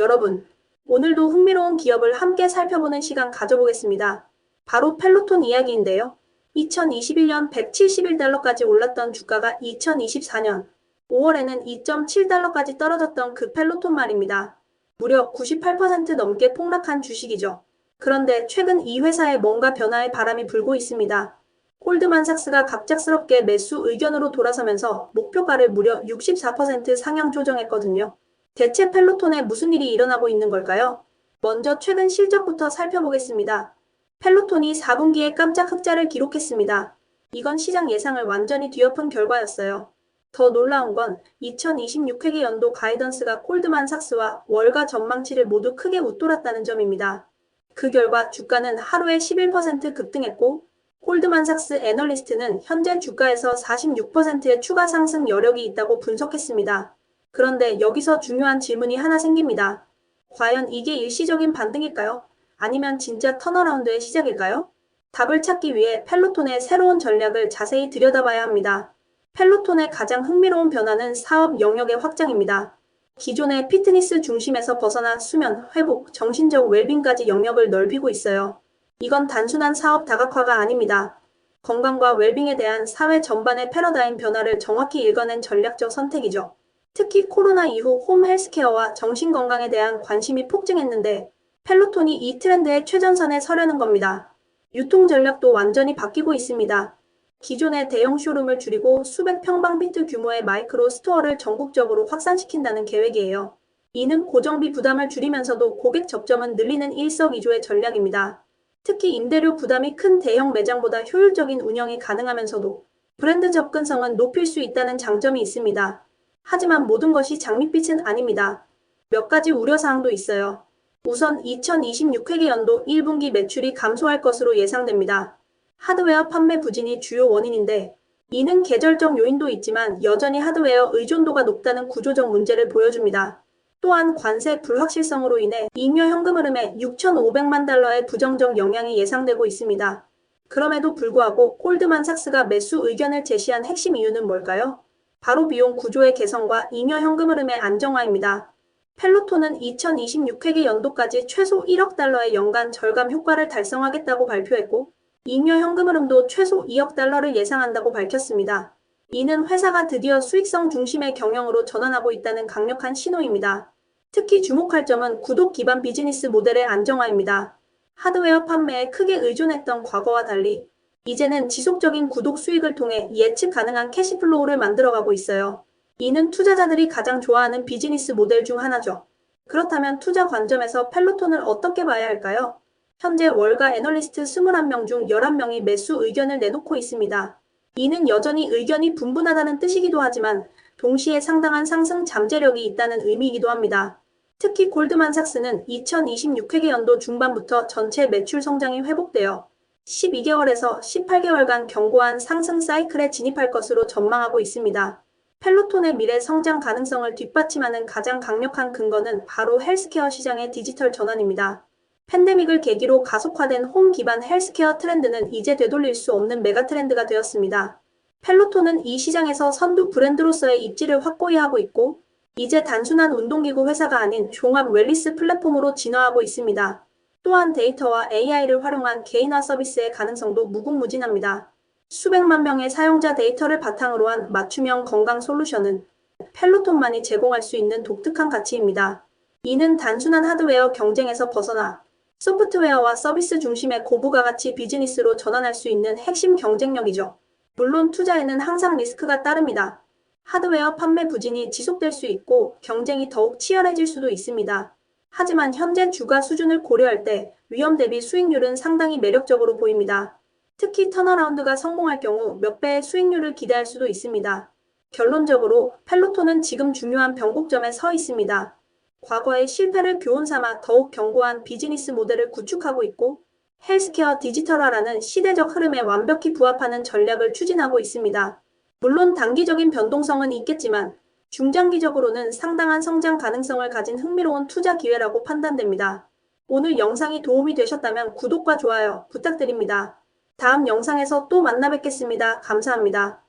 여러분, 오늘도 흥미로운 기업을 함께 살펴보는 시간 가져보겠습니다. 바로 펠로톤 이야기인데요. 2021년 171달러까지 올랐던 주가가 2024년 5월에는 2.7달러까지 떨어졌던 그 펠로톤 말입니다. 무려 98% 넘게 폭락한 주식이죠. 그런데 최근 이 회사에 뭔가 변화의 바람이 불고 있습니다. 콜드만삭스가 갑작스럽게 매수 의견으로 돌아서면서 목표가를 무려 64% 상향 조정했거든요. 대체 펠로톤에 무슨 일이 일어나고 있는 걸까요? 먼저 최근 실적부터 살펴보겠습니다. 펠로톤이 4분기에 깜짝 흑자를 기록했습니다. 이건 시장 예상을 완전히 뒤엎은 결과였어요. 더 놀라운 건 2026회계 연도 가이던스가 콜드만 삭스와 월가 전망치를 모두 크게 웃돌았다는 점입니다. 그 결과 주가는 하루에 11% 급등했고 콜드만삭스 애널리스트는 현재 주가에서 46%의 추가 상승 여력이 있다고 분석했습니다. 그런데 여기서 중요한 질문이 하나 생깁니다. 과연 이게 일시적인 반등일까요? 아니면 진짜 턴어라운드의 시작일까요? 답을 찾기 위해 펠로톤의 새로운 전략을 자세히 들여다봐야 합니다. 펠로톤의 가장 흥미로운 변화는 사업 영역의 확장입니다. 기존의 피트니스 중심에서 벗어나 수면, 회복, 정신적 웰빙까지 영역을 넓히고 있어요. 이건 단순한 사업 다각화가 아닙니다. 건강과 웰빙에 대한 사회 전반의 패러다임 변화를 정확히 읽어낸 전략적 선택이죠. 특히 코로나 이후 홈 헬스케어와 정신 건강에 대한 관심이 폭증했는데 펠로톤이 이 트렌드의 최전선에 서려는 겁니다. 유통 전략도 완전히 바뀌고 있습니다. 기존의 대형 쇼룸을 줄이고 수백 평방미터 규모의 마이크로 스토어를 전국적으로 확산시킨다는 계획이에요. 이는 고정비 부담을 줄이면서도 고객 접점은 늘리는 일석이조의 전략입니다. 특히 임대료 부담이 큰 대형 매장보다 효율적인 운영이 가능하면서도 브랜드 접근성은 높일 수 있다는 장점이 있습니다. 하지만 모든 것이 장밋빛은 아닙니다. 몇 가지 우려사항도 있어요. 우선 2026회계 연도 1분기 매출이 감소할 것으로 예상됩니다. 하드웨어 판매 부진이 주요 원인인데 이는 계절적 요인도 있지만 여전히 하드웨어 의존도가 높다는 구조적 문제를 보여줍니다. 또한 관세 불확실성으로 인해 잉여 현금 흐름에 6,500만 달러의 부정적 영향이 예상되고 있습니다. 그럼에도 불구하고 콜드만삭스가 매수 의견을 제시한 핵심 이유는 뭘까요? 바로 비용 구조의 개선과 잉여 현금 흐름의 안정화입니다. 펠로톤은 2026회계 연도까지 최소 1억 달러의 연간 절감 효과를 달성하겠다고 발표했고 잉여 현금 흐름도 최소 2억 달러를 예상한다고 밝혔습니다. 이는 회사가 드디어 수익성 중심의 경영으로 전환하고 있다는 강력한 신호입니다. 특히 주목할 점은 구독 기반 비즈니스 모델의 안정화입니다. 하드웨어 판매에 크게 의존했던 과거와 달리 이제는 지속적인 구독 수익을 통해 예측 가능한 캐시플로우를 만들어가고 있어요. 이는 투자자들이 가장 좋아하는 비즈니스 모델 중 하나죠. 그렇다면 투자 관점에서 펠로톤을 어떻게 봐야 할까요? 현재 월가 애널리스트 21명 중 11명이 매수 의견을 내놓고 있습니다. 이는 여전히 의견이 분분하다는 뜻이기도 하지만 동시에 상당한 상승 잠재력이 있다는 의미이기도 합니다. 특히 골드만삭스는 2026회계 연도 중반부터 전체 매출 성장이 회복되어 12개월에서 18개월간 견고한 상승 사이클에 진입할 것으로 전망하고 있습니다. 펠로톤의 미래 성장 가능성을 뒷받침하는 가장 강력한 근거는 바로 헬스케어 시장의 디지털 전환입니다. 팬데믹을 계기로 가속화된 홈 기반 헬스케어 트렌드는 이제 되돌릴 수 없는 메가 트렌드가 되었습니다. 펠로톤은 이 시장에서 선두 브랜드로서의 입지를 확고히 하고 있고, 이제 단순한 운동기구 회사가 아닌 종합 웰리스 플랫폼으로 진화하고 있습니다. 또한 데이터와 AI를 활용한 개인화 서비스의 가능성도 무궁무진합니다. 수백만 명의 사용자 데이터를 바탕으로 한 맞춤형 건강 솔루션은 펠로톤만이 제공할 수 있는 독특한 가치입니다. 이는 단순한 하드웨어 경쟁에서 벗어나 소프트웨어와 서비스 중심의 고부가 가치 비즈니스로 전환할 수 있는 핵심 경쟁력이죠. 물론 투자에는 항상 리스크가 따릅니다. 하드웨어 판매 부진이 지속될 수 있고 경쟁이 더욱 치열해질 수도 있습니다. 하지만 현재 주가 수준을 고려할 때 위험 대비 수익률은 상당히 매력적으로 보입니다. 특히 턴어라운드가 성공할 경우 몇 배의 수익률을 기대할 수도 있습니다. 결론적으로 펠로톤은 지금 중요한 변곡점에 서 있습니다. 과거의 실패를 교훈 삼아 더욱 견고한 비즈니스 모델을 구축하고 있고 헬스케어 디지털화라는 시대적 흐름에 완벽히 부합하는 전략을 추진하고 있습니다. 물론 단기적인 변동성은 있겠지만 중장기적으로는 상당한 성장 가능성을 가진 흥미로운 투자 기회라고 판단됩니다. 오늘 영상이 도움이 되셨다면 구독과 좋아요 부탁드립니다. 다음 영상에서 또 만나 뵙겠습니다. 감사합니다.